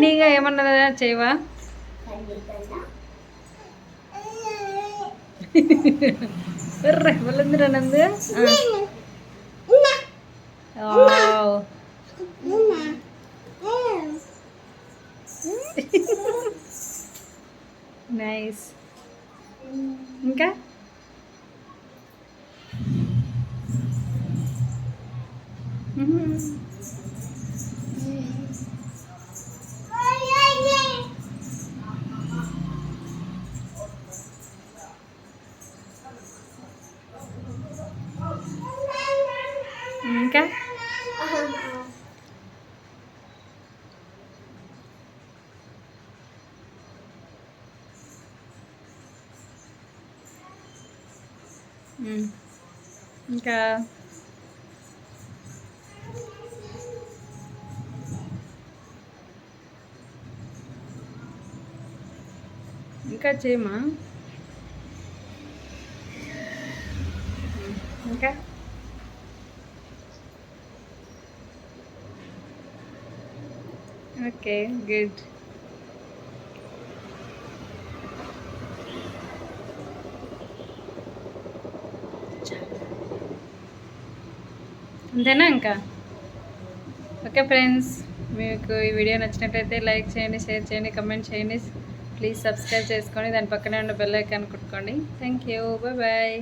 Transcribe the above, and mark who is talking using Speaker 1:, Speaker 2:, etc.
Speaker 1: ఫన్నీగా ఏమన్నదా చేయవా? ఎర్ర వాళ్ళందరూ నందు? వావ్. నైస్. ఇంకా? ఇంకా? ఇంకా? ఇంకా చేయమా? ఇంకా? Okay good. అంతేనా ఇంకా? ఓకే ఫ్రెండ్స్ మీకు ఈ వీడియో నచ్చినట్లయితే లైక్ చేయండి షేర్ చేయండి కమెంట్ చేయండి. ప్లీజ్ సబ్స్క్రైబ్ చేసుకొని దాని పక్కనే ఉన్న బెల్ ఐకాన్ కొట్టుకోండి. Thank you bye bye.